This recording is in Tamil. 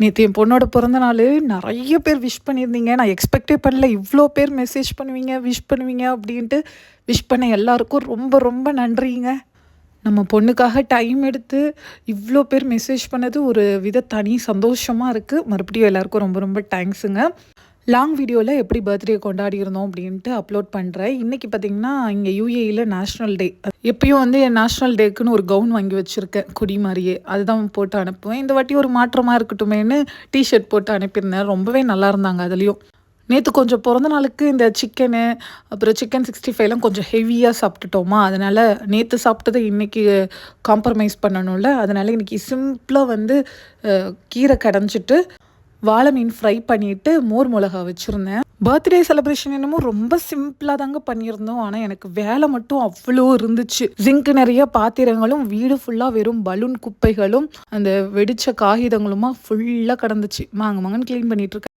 நேற்று என் பொண்ணோட பிறந்த நாள் நிறைய பேர் விஷ் பண்ணியிருந்தீங்க. நான் எக்ஸ்பெக்டே பண்ணல. இவ்வளோ பேர் மெசேஜ் பண்ணுவீங்க விஷ் பண்ணுவீங்க அப்படின்ட்டு விஷ் பண்ண எல்லாருக்கும் ரொம்ப ரொம்ப நன்றிங்க. நம்ம பொண்ணுக்காக டைம் எடுத்து இவ்வளோ பேர் மெசேஜ் பண்ணது ஒரு வித தனி சந்தோஷமாக இருக்குது மறுபடியும் எல்லாருக்கும் ரொம்ப ரொம்ப தேங்க்ஸுங்க லாங் வீடியோவில் எப்படி பர்த்டே கொண்டாடி இருந்தோம் அப்படின்ட்டு அப்லோட் பண்ணுறேன் இன்றைக்கி பார்த்தீங்கன்னா இங்கே யூஏயில் நேஷ்னல் டே எப்பயும் வந்து என் நேஷ்னல் டேக்குன்னு ஒரு கவுன் வாங்கி வச்சுருக்கேன் குடி மாதிரியே. அதுதான் போட்டு அனுப்புவேன். இந்த வாட்டி ஒரு மாற்றமாக இருக்கட்டுமேன்னு டிஷர்ட் போட்டு அனுப்பியிருந்தேன். ரொம்பவே நல்லா இருந்தாங்க அதுலேயும். நேற்று கொஞ்சம் பிறந்த நாளுக்கு இந்த சிக்கனு அப்புறம் சிக்கன் சிக்ஸ்டி ஃபைவ்லாம் கொஞ்சம் ஹெவியாக சாப்பிட்டுட்டோமா. அதனால் நேற்று சாப்பிட்டதை இன்றைக்கி காம்ப்ரமைஸ் பண்ணணும்ல. அதனால் இன்றைக்கி சிம்பிளாக வந்து கீரை கடைஞ்சிட்டு வாழை மீன் ஃப்ரை பண்ணிட்டு மோர் மிளகா வச்சுருந்தேன். பர்த்டே செலிப்ரேஷன் என்னமோ ரொம்ப சிம்பிளாக தாங்க பண்ணியிருந்தோம். ஆனால் எனக்கு வேலை மட்டும் அவ்வளோ இருந்துச்சு. ஜிங்க் நிறைய பாத்திரங்களும் வீடு ஃபுல்லாக வெறும் பலூன் குப்பைகளும் அந்த வெடிச்ச காகிதங்களுமா ஃபுல்லாக கிடந்துச்சு. மாங்க மாங்கன்னு க்ளீன் பண்ணிட்டு இருக்கேன்.